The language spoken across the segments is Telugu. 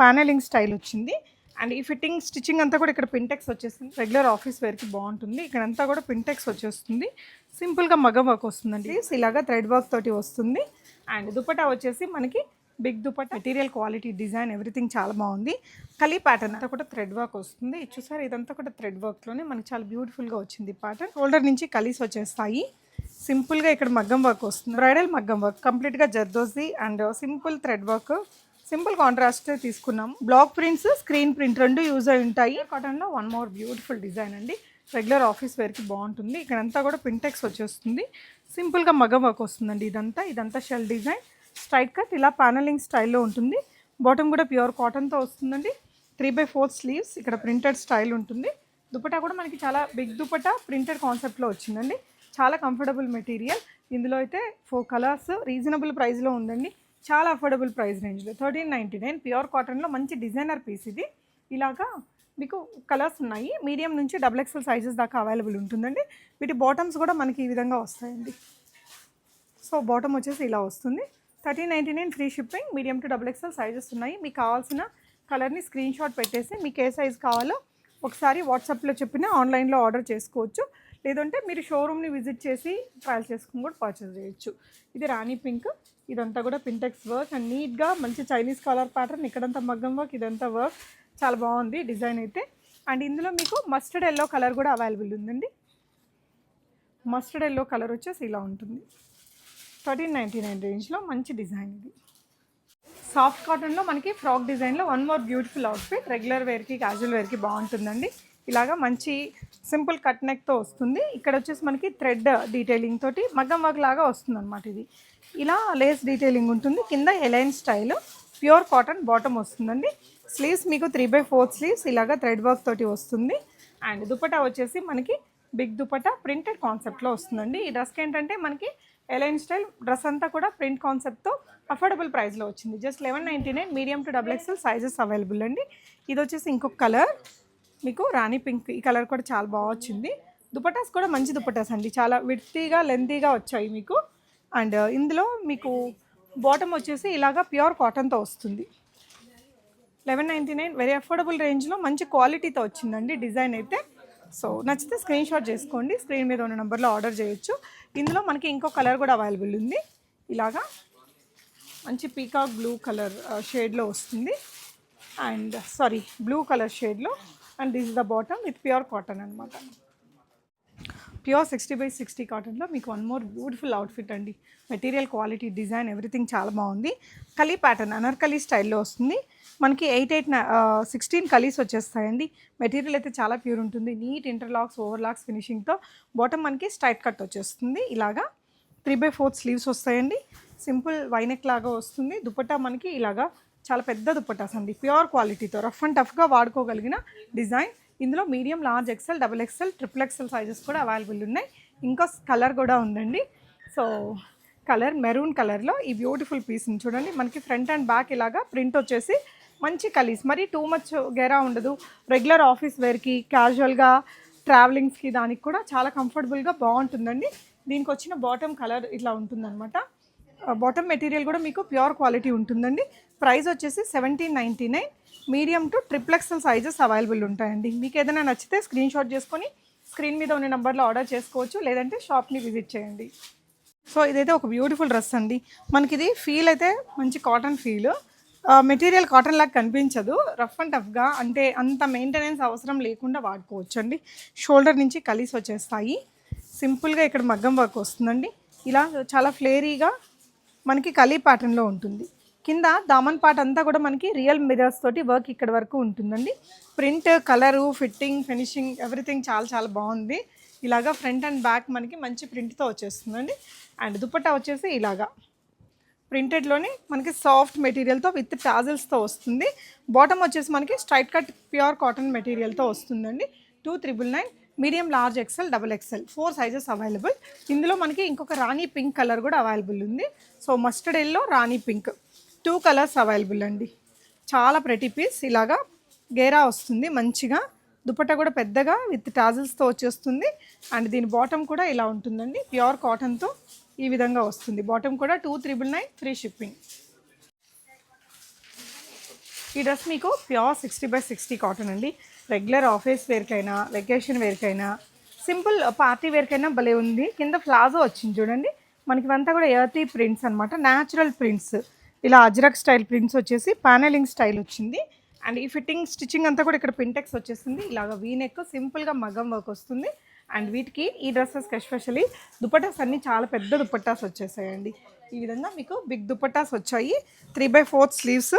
ప్యానలింగ్ స్టైల్ వచ్చింది. అండ్ ఈ ఫిట్టింగ్ స్టిచ్చింగ్ అంతా కూడా ఇక్కడ పింటెక్స్ వచ్చేస్తుంది. రెగ్యులర్ ఆఫీస్ వేర్కి బాగుంటుంది. ఇక్కడ అంతా కూడా పింటెక్స్ వచ్చేస్తుంది. సింపుల్గా మగం వర్క్ వస్తుందండి. ఇలాగా థ్రెడ్ వర్క్ తోటి వస్తుంది. అండ్ దుపటా వచ్చేసి మనకి big dupatta material quality design everything చాలా బాగుంది. కలీ ప్యాటర్న్ అంతా కూడా థ్రెడ్ వర్క్ వస్తుంది. ఇది చూసారు? ఇదంతా కూడా థ్రెడ్ వర్క్లోనే మనకి చాలా బ్యూటిఫుల్గా వచ్చింది ప్యాటర్న్ షోల్డర్ నుంచి కలీస్ వచ్చేస్తాయి. సింపుల్గా ఇక్కడ మగ్గం వర్క్ వస్తుంది. బ్రైడల్ మగ్గం వర్క్ కంప్లీట్గా zardozi and simple thread work simple contrast తీసుకున్నాం బ్లాక్ ప్రింట్స్ స్క్రీన్ ప్రింట్ రెండు యూజ్ అయి ఉంటాయి. కాటన్లో వన్ మోర్ బ్యూటిఫుల్ డిజైన్ అండి. రెగ్యులర్ ఆఫీస్ వేర్కి బాగుంటుంది. ఇక్కడంతా కూడా పింటెక్స్ వచ్చేస్తుంది. సింపుల్గా మగ వర్క్ వస్తుందండి ఇదంతా. ఇదంతా షెల్ డిజైన్ స్ట్రైట్ కట్ ఇలా ప్యానలింగ్ స్టైల్లో ఉంటుంది. బాటమ్ కూడా ప్యూర్ కాటన్తో వస్తుందండి. త్రీ బై ఫోర్ స్లీవ్స్ ఇక్కడ ప్రింటెడ్ స్టైల్ ఉంటుంది. దుపటా కూడా మనకి చాలా బిగ్ దుపటా ప్రింటెడ్ కాన్సెప్ట్లో వచ్చిందండి. చాలా కంఫర్టబుల్ మెటీరియల్ ఇందులో అయితే ఫోర్ కలర్స్ రీజనబుల్ ప్రైస్లో ఉందండి. చాలా అఫోర్డబుల్ ప్రైస్ రేంజ్లో థర్టీన్ నైంటీ నైన్ ప్యూర్ కాటన్లో మంచి డిజైనర్ పీస్ ఇది. ఇలాగా మీకు కలర్స్ ఉన్నాయి. మీడియం నుంచి డబుల్ ఎక్స్ఎల్ సైజెస్ దాకా అవైలబుల్ ఉంటుందండి. వీటి బాటమ్స్ కూడా మనకి ఈ విధంగా వస్తాయండి. సో బాటమ్ వచ్చేసి ఇలా వస్తుంది. Thirteen ninety nine free shipping medium to double XL sizes ఉన్నాయి. మీకు కావాల్సిన కలర్ని స్క్రీన్ షాట్ పెట్టేసి మీకు ఏ సైజ్ కావాలో ఒకసారి వాట్సాప్లో చెప్పిన ఆన్లైన్లో ఆర్డర్ చేసుకోవచ్చు. లేదంటే మీరు షోరూమ్ని విజిట్ చేసి ట్రయల్ చేసుకుని కూడా పర్చేస్ చేయొచ్చు. ఇది రాణి పింక్ ఇదంతా కూడా పింటెక్స్ వర్క్. అండ్ నీట్గా మంచి చైనీస్ కలర్ ప్యాటర్న్ ఇక్కడంతా మగ్గం వర్క్ ఇదంతా వర్క్. చాలా బాగుంది డిజైన్ అయితే. అండ్ ఇందులో మీకు మస్టర్డ్ ఎల్లో కలర్ కూడా అవైలబుల్ ఉందండి. మస్టర్డ్ ఎల్లో కలర్ వచ్చేసి ఇలా ఉంటుంది. థర్టీన్ నైంటీ నైన్ రేంజ్లో మంచి డిజైన్ ఇది. సాఫ్ట్ కాటన్లో మనకి ఫ్రాక్ డిజైన్లో one more beautiful outfit. Regular వేర్కి క్యాజువల్ వేర్కి బాగుంటుందండి. ఇలాగా మంచి సింపుల్ కట్ నెక్తో వస్తుంది. ఇక్కడ వచ్చేసి మనకి థ్రెడ్ డీటెయిలింగ్ తోటి మగ్గం వర్క్ లాగా వస్తుంది అనమాట ఇది. ఇలా లేస్ డీటెయిలింగ్ ఉంటుంది. కింద A line style pure cotton bottom వస్తుందండి. స్లీవ్స్ మీకు త్రీ బై ఫోర్ స్లీవ్స్ ఇలాగా థ్రెడ్ వర్క్ తోటి వస్తుంది. అండ్ దుపట వచ్చేసి మనకి బిగ్ దుపట్టా ప్రింటెడ్ కాన్సెప్ట్లో వస్తుందండి. ఈ డ్రెస్కి ఏంటంటే మనకి ఎలైన్ స్టైల్ డ్రెస్ అంతా కూడా ప్రింట్ కాన్సెప్ట్తో అఫోర్డబుల్ ప్రైస్లో వచ్చింది. Just eleven ninety nine medium to double XL sizes available అండి. ఇది వచ్చేసి ఇంకొక కలర్ మీకు రాణి పింక్ ఈ కలర్ కూడా చాలా బాగా వచ్చింది. దుపటాస్ కూడా మంచి దుపటాస్ అండి. చాలా విడ్తీగా లెంతీగా వచ్చాయి మీకు. అండ్ uh, ఇందులో మీకు బాటమ్ వచ్చేసి ఇలాగా ప్యూర్ కాటన్తో వస్తుంది. Eleven ninety nine very affordable రేంజ్లో మంచి క్వాలిటీతో వచ్చిందండి డిజైన్ అయితే. సో నచ్చితే స్క్రీన్ షాట్ చేసుకోండి. స్క్రీన్ మీద ఉన్న నెంబర్లో ఆర్డర్ చేయొచ్చు. ఇందులో మనకి ఇంకో కలర్ కూడా అవైలబుల్ ఉంది. ఇలాగా మంచి పీకాక్ బ్లూ కలర్ షేడ్లో వస్తుంది. అండ్ సారీ బ్లూ కలర్ షేడ్లో and this is the bottom with pure cotton అనమాట ప్యూర్ సిక్స్టీ బై సిక్స్టీ కాటన్లో మీకు వన్ మోర్ బ్యూటిఫుల్ అవుట్ఫిట్ అండి. మెటీరియల్ క్వాలిటీ డిజైన్ ఎవ్రీథింగ్ చాలా బాగుంది. కలీ ప్యాటర్న్ అనర్కలీ స్టైల్లో వస్తుంది. మనకి ఎయిట్ ఎయిట్ సిక్స్టీన్ కలీస్ వచ్చేస్తాయండి. మెటీరియల్ అయితే చాలా ప్యూర్ ఉంటుంది. నీట్ ఇంటర్లాక్స్ ఓవర్లాక్స్ ఫినిషింగ్తో బాటమ్ మనకి స్ట్రైట్ కట్ వచ్చేస్తుంది. ఇలాగా త్రీ బై ఫోర్త్ స్లీవ్స్ వస్తాయండి. సింపుల్ వైనెక్ లాగా వస్తుంది. దుపట్టా మనకి ఇలాగా చాలా పెద్ద దుపట్టాస్ అండి. ప్యూర్ క్వాలిటీతో రఫ్ అండ్ టఫ్గా వాడుకోగలిగిన డిజైన్. ఇందులో medium large XL double XL triple XL sizes కూడా అవైలబుల్ ఉన్నాయి. ఇంకా కలర్ కూడా ఉందండి. సో కలర్ మెరూన్ కలర్లో ఈ బ్యూటిఫుల్ పీస్ని చూడండి. మనకి ఫ్రంట్ అండ్ బ్యాక్ ఇలాగా ప్రింట్ వచ్చేసి మంచి కలీస్. మరి టూ మచ్ గేరా ఉండదు. రెగ్యులర్ ఆఫీస్ వేర్కి క్యాజువల్గా ట్రావెలింగ్స్కి దానికి కూడా చాలా కంఫర్టబుల్గా బాగుంటుందండి. దీనికి వచ్చిన బాటమ్ కలర్ ఇట్లా ఉంటుందన్నమాట. Uh, బాటమ్ మెటీరియల్ కూడా మీకు ప్యూర్ క్వాలిటీ ఉంటుందండి. ప్రైస్ వచ్చేసి seventeen ninety nine medium to triple XL sizes available ఉంటాయండి. మీకు ఏదైనా నచ్చితే స్క్రీన్ షాట్ చేసుకొని స్క్రీన్ మీద ఉన్న నెంబర్లో ఆర్డర్ చేసుకోవచ్చు లేదంటే షాప్ని విజిట్ చేయండి. సో ఇదైతే ఒక బ్యూటిఫుల్ డ్రెస్ అండి. మనకి ఇది ఫీల్ అయితే మంచి కాటన్ ఫీల్ మెటీరియల్ కాటన్ లాగా కనిపించదు. రఫ్ అండ్ టఫ్గా అంటే అంత మెయింటెనెన్స్ అవసరం లేకుండా వాడుకోవచ్చు అండి షోల్డర్ నుంచి కలిసి వచ్చేస్తాయి. సింపుల్గా ఇక్కడ మగ్గం వర్క్ వస్తుందండి. ఇలా చాలా ఫ్లేరీగా మనకి కలీ ప్యాటర్న్లో ఉంటుంది. కింద దామన్ పార్ట్ అంతా కూడా మనకి రియల్ మిరర్స్ తోటి వర్క్ ఇక్కడ వరకు ఉంటుందండి. Print colour fitting finishing everything చాలా చాలా బాగుంది. ఇలాగా ఫ్రంట్ అండ్ బ్యాక్ మనకి మంచి ప్రింట్తో వచ్చేస్తుందండి. అండ్ దుపట్టా వచ్చేసి ఇలాగా. ప్రింటెడ్లోని మనకి సాఫ్ట్ మెటీరియల్తో విత్ టాజిల్స్తో వస్తుంది. బాటమ్ వచ్చేసి మనకి స్ట్రైట్ కట్ ప్యూర్ కాటన్ మెటీరియల్తో వస్తుందండి. Two triple nine medium large XL double XL four sizes available. ఇందులో మనకి ఇంకొక రాణి పింక్ కలర్ కూడా అవైలబుల్ ఉంది. సో మస్టర్డ్ ఎల్లో రాణి పింక్. టూ కలర్స్ అవైలబుల్ అండి. చాలా ప్రెటీ పీస్ ఇలాగా గేరా వస్తుంది మంచిగా. దుపట్టా కూడా పెద్దగా విత్ టాజిల్స్తో వచ్చేస్తుంది. అండ్ దీని బాటమ్ కూడా ఇలా ఉంటుందండి. ప్యూర్ కాటన్తో ఈ విధంగా వస్తుంది. బాటమ్ కూడా two triple nine free shipping. ఈ డ్రెస్ మీకు pure sixty by sixty cotton అండి. రెగ్యులర్ ఆఫీస్ వేర్కైనా వెకేషన్ వేర్కైనా సింపుల్ పార్టీ వేర్కైనా భలే ఉంది. కింద ఫ్లాజో వచ్చింది చూడండి. మనకి ఇవంతా కూడా ఎర్తీ ప్రింట్స్ అనమాట న్యాచురల్ ప్రింట్స్ ఇలా అజ్రక్ స్టైల్ ప్రింట్స్ వచ్చేసి ప్యానెలింగ్ స్టైల్ వచ్చింది. అండ్ ఈ ఫిట్టింగ్ స్టిచ్చింగ్ అంతా కూడా ఇక్కడ పింటెక్స్ వచ్చేసింది ఇలాగ వీనెక్ సింపుల్గా మగం వర్క్ వస్తుంది. అండ్ వీటికి ఈ డ్రెస్సెస్కి ఎస్పెషల్లీ దుపటాస్ అన్నీ చాలా పెద్ద దుపట్టాస్ వచ్చేసాయండి. ఈ విధంగా మీకు బిగ్ దుపట్టాస్ వచ్చాయి. Three by fourth sleeves.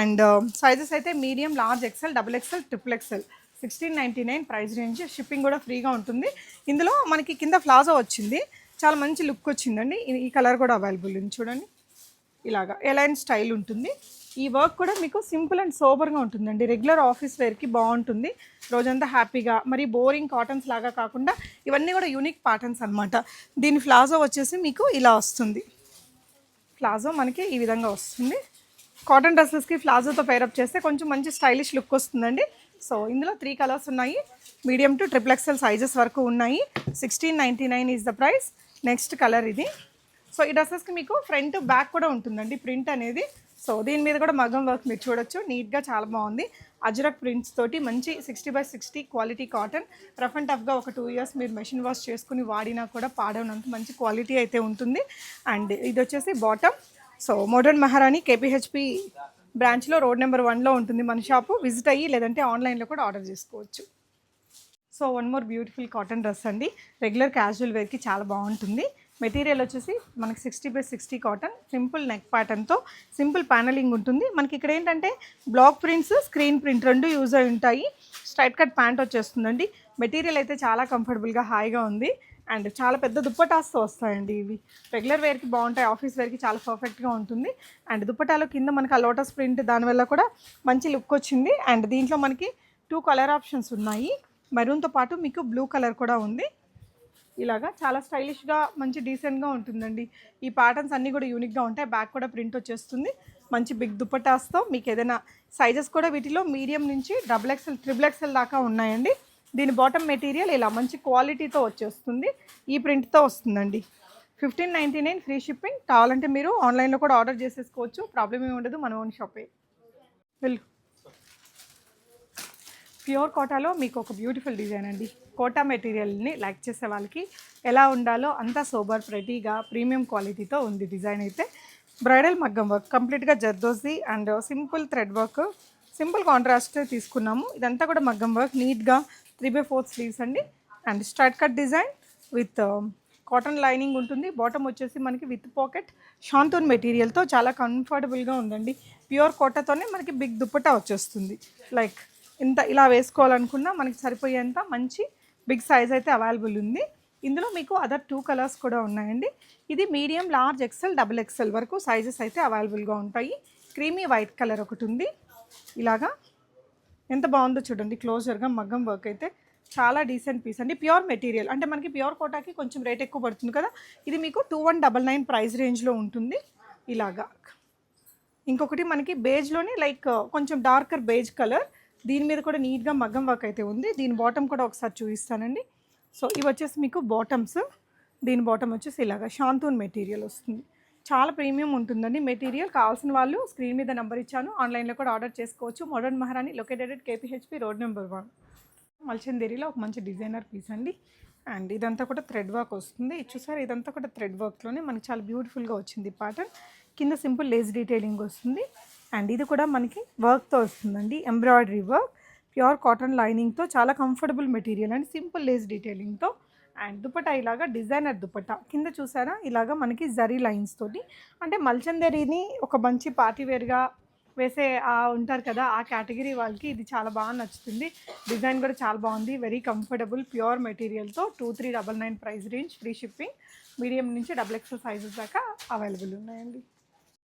And uh, sizes అయితే medium large XL double XL triple XL sixteen ninety nine price range. Shipping కూడా ఫ్రీగా ఉంటుంది. ఇందులో మనకి కింద ఫ్లాజో వచ్చింది. చాలా మంచి లుక్ వచ్చిందండి. ఈ కలర్ కూడా అవైలబుల్ ఉంది. చూడండి. ఇలాగా ఎలైన్ స్టైల్ ఉంటుంది. ఈ వర్క్ కూడా మీకు సింపుల్ అండ్ సోబర్గా ఉంటుందండి. రెగ్యులర్ ఆఫీస్ వేర్కి బాగుంటుంది. రోజంతా హ్యాపీగా మరి బోరింగ్ కాటన్స్ లాగా కాకుండా ఇవన్నీ కూడా యూనిక్ ప్యాటర్న్స్ అనమాట దీని ఫ్లాజో వచ్చేసి మీకు ఇలా వస్తుంది. ప్లాజో మనకి ఈ విధంగా వస్తుంది. కాటన్ డ్రెస్సెస్కి ప్లాజోతో పేరప్ చేస్తే కొంచెం మంచి స్టైలిష్ లుక్ వస్తుందండి. సో ఇందులో త్రీ కలర్స్ ఉన్నాయి. Medium to triple XL sizes వరకు ఉన్నాయి. Sixteen ninety nine is the price next colour ఇది. సో ఈ డ్రెస్సెస్కి మీకు ఫ్రంట్ బ్యాక్ కూడా ఉంటుందండి ప్రింట్ అనేది. సో దీని మీద కూడా మగం వర్క్ మీరు చూడొచ్చు. నీట్గా చాలా బాగుంది. అజరక్ ప్రింట్స్ తోటి మంచి sixty by sixty quality cotton. Rough and టఫ్గా ఒక టూ ఇయర్స్ మీరు మెషిన్ వాష్ చేసుకుని వాడినా కూడా పాడవనంత మంచి క్వాలిటీ అయితే ఉంటుంది. అండ్ ఇది వచ్చేసి బాటమ్. సో మోడర్న్ మహారాణి కేపీహెచ్పి బ్రాంచ్లో రోడ్ నెంబర్ వన్లో ఉంటుంది మన షాపు. విజిట్ అయ్యి లేదంటే ఆన్లైన్లో కూడా ఆర్డర్ చేసుకోవచ్చు. So one more beautiful cotton dress అండి. రెగ్యులర్ క్యాజువల్ వేర్కి చాలా బాగుంటుంది. మెటీరియల్ వచ్చేసి మనకి sixty by sixty cotton simple neck ప్యాటర్న్తో simple panelling ఉంటుంది. మనకి ఇక్కడ ఏంటంటే బ్లాక్ ప్రింట్స్ స్క్రీన్ ప్రింట్ రెండు యూజ్ అయి ఉంటాయి. స్ట్రైట్ కట్ ప్యాంట్ వచ్చేస్తుందండి. మెటీరియల్ అయితే చాలా కంఫర్టబుల్గా హాయిగా ఉంది. అండ్ చాలా పెద్ద దుప్పటాస్తో వస్తాయండి ఇవి. రెగ్యులర్ వేర్కి బాగుంటాయి ఆఫీస్ వేర్కి చాలా పర్ఫెక్ట్గా ఉంటుంది. అండ్ దుప్పటాలో కింద మనకి ఆ లోటస్ ప్రింట్ దానివల్ల కూడా మంచి లుక్ వచ్చింది. అండ్ దీంట్లో మనకి టూ కలర్ ఆప్షన్స్ ఉన్నాయి. మెరూన్తో పాటు మీకు బ్లూ కలర్ కూడా ఉంది. ఇలాగా చాలా స్టైలిష్గా మంచి డీసెంట్గా ఉంటుందండి. ఈ ప్యాటర్న్స్ అన్నీ కూడా యూనిక్గా ఉంటాయి. బ్యాక్ కూడా ప్రింట్ వచ్చేస్తుంది. మంచి బిగ్ దుప్పటాస్తో మీకు ఏదైనా సైజెస్ కూడా వీటిలో మీడియం నుంచి డబుల్ ఎక్స్ఎల్ ట్రిపుల్ ఎక్స్ఎల్ దాకా ఉన్నాయండి. దీని బాటమ్ మెటీరియల్ ఇలా మంచి క్వాలిటీతో వచ్చేస్తుంది. ఈ ప్రింట్తో వస్తుందండి. Fifteen ninety nine free shipping కావాలంటే మీరు ఆన్లైన్లో కూడా ఆర్డర్ చేసేసుకోవచ్చు. ప్రాబ్లం ఏమి ఉండదు. మన ఓన్ షాపే వెళ్ళు. ప్యూర్ కోటాలో మీకు ఒక బ్యూటిఫుల్ డిజైన్ అండి. కోటా మెటీరియల్ని లైక్ చేసే వాళ్ళకి ఎలా ఉండాలో అంతా సోబర్ ప్రెటీగా ప్రీమియం క్వాలిటీతో ఉంది డిజైన్ అయితే. బ్రైడల్ మగ్గం వర్క్ కంప్లీట్గా zardozi and simple thread work simple contrast తీసుకున్నాము. ఇదంతా కూడా మగ్గం వర్క్ నీట్గా త్రీ బై ఫోర్త్ స్లీవ్స్ అండి. And straight cut design with um, cotton lining ఉంటుంది. బాటమ్ వచ్చేసి మనకి విత్ పాకెట్. షాంతూన్ మెటీరియల్తో చాలా కంఫర్టబుల్గా ఉందండి. ప్యూర్ కోటతోనే మనకి బిగ్ దుప్పటా వచ్చేస్తుంది. లైక్ ఇంత ఇలా వేసుకోవాలనుకున్నా మనకి సరిపోయేంత మంచి బిగ్ సైజ్ అయితే అవైలబుల్ ఉంది. ఇందులో మీకు అదర్ టూ కలర్స్ కూడా ఉన్నాయండి. ఇది medium large XL double XL వరకు సైజెస్ అయితే అవైలబుల్గా ఉంటాయి. క్రీమీ వైట్ కలర్ ఒకటి ఉంది. ఇలాగా ఎంత బాగుందో చూడండి. క్లోజర్గా మగ్గం వర్క్ అయితే చాలా డీసెంట్ పీస్ అండి. ప్యూర్ మెటీరియల్ అంటే మనకి ప్యూర్ కోటాకి కొంచెం రేట్ ఎక్కువ పడుతుంది కదా. ఇది మీకు two one double nine price రేంజ్లో ఉంటుంది. ఇలాగా. ఇంకొకటి మనకి బేజ్లోనే లైక్ కొంచెం డార్కర్ బేజ్ కలర్ దీని మీద కూడా నీట్గా మగ్గం వర్క్ అయితే ఉంది. దీని బాటమ్ కూడా ఒకసారి చూపిస్తానండి. సో ఇవి వచ్చేసి మీకు బాటమ్స్. దీని బాటమ్ వచ్చేసి ఇలాగా శాంతూన్ మెటీరియల్ వస్తుంది. చాలా ప్రీమియం ఉంటుందండి మెటీరియల్. కావాల్సిన వాళ్ళు స్క్రీన్ మీద నెంబర్ ఇచ్చాను. ఆన్లైన్లో కూడా ఆర్డర్ చేసుకోవచ్చు. Modern Maharani located KPHB road number one. మల్చందేరిలో ఒక మంచి డిజైనర్ పీస్ అండి. అండ్ ఇదంతా కూడా థ్రెడ్ వర్క్ వస్తుంది. ఇది చూసారు? ఇదంతా కూడా థ్రెడ్ వర్క్లోనే మనకి చాలా బ్యూటిఫుల్గా వచ్చింది ప్యాటర్న్. కింద సింపుల్ లేస్ డీటెయిలింగ్ వస్తుంది. అండ్ ఇది కూడా మనకి వర్క్తో వస్తుందండి. ఎంబ్రాయిడరీ వర్క్ ప్యూర్ కాటన్ లైనింగ్తో చాలా comfortable material and simple lace డీటెయిలింగ్తో and dupatta ఇలాగా డిజైనర్ దుపట్టా. కింద చూసారా? ఇలాగా మనకి జరీ లైన్స్ తోటి. అంటే మల్చందరిని ఒక మంచి పార్టీ వేర్గా వేసే ఉంటారు కదా ఆ కేటగిరీ వాళ్ళకి ఇది చాలా బాగా నచ్చుతుంది. డిజైన్ కూడా చాలా బాగుంది. Very comfortable pure మెటీరియల్తో two three double nine price range free shipping medium నుంచి డబుల్ ఎక్సెల్ సైజెస్ దాకా అవైలబుల్ ఉన్నాయండి.